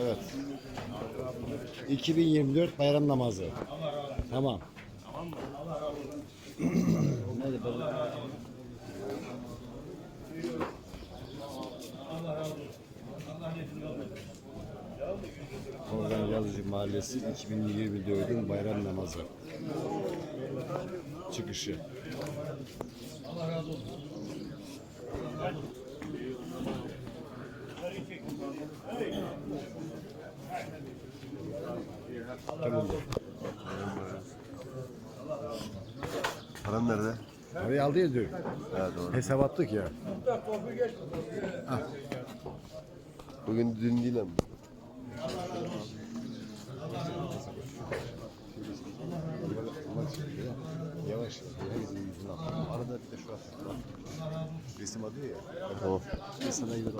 Evet. 2024 bayram namazı. Tamam. Hadi bakalım. Oradan Yazıcı Mahallesi 2024'ün bayram namazı. Çıkışı. Tamam. Paran nerede? Parayı aldı ya diyor. Ha doğru. Hesap attık ya. Bugün dün değil ama. Yavaş. Arada bir de şu an. Resim alıyor ya. Tamam. Sana gibi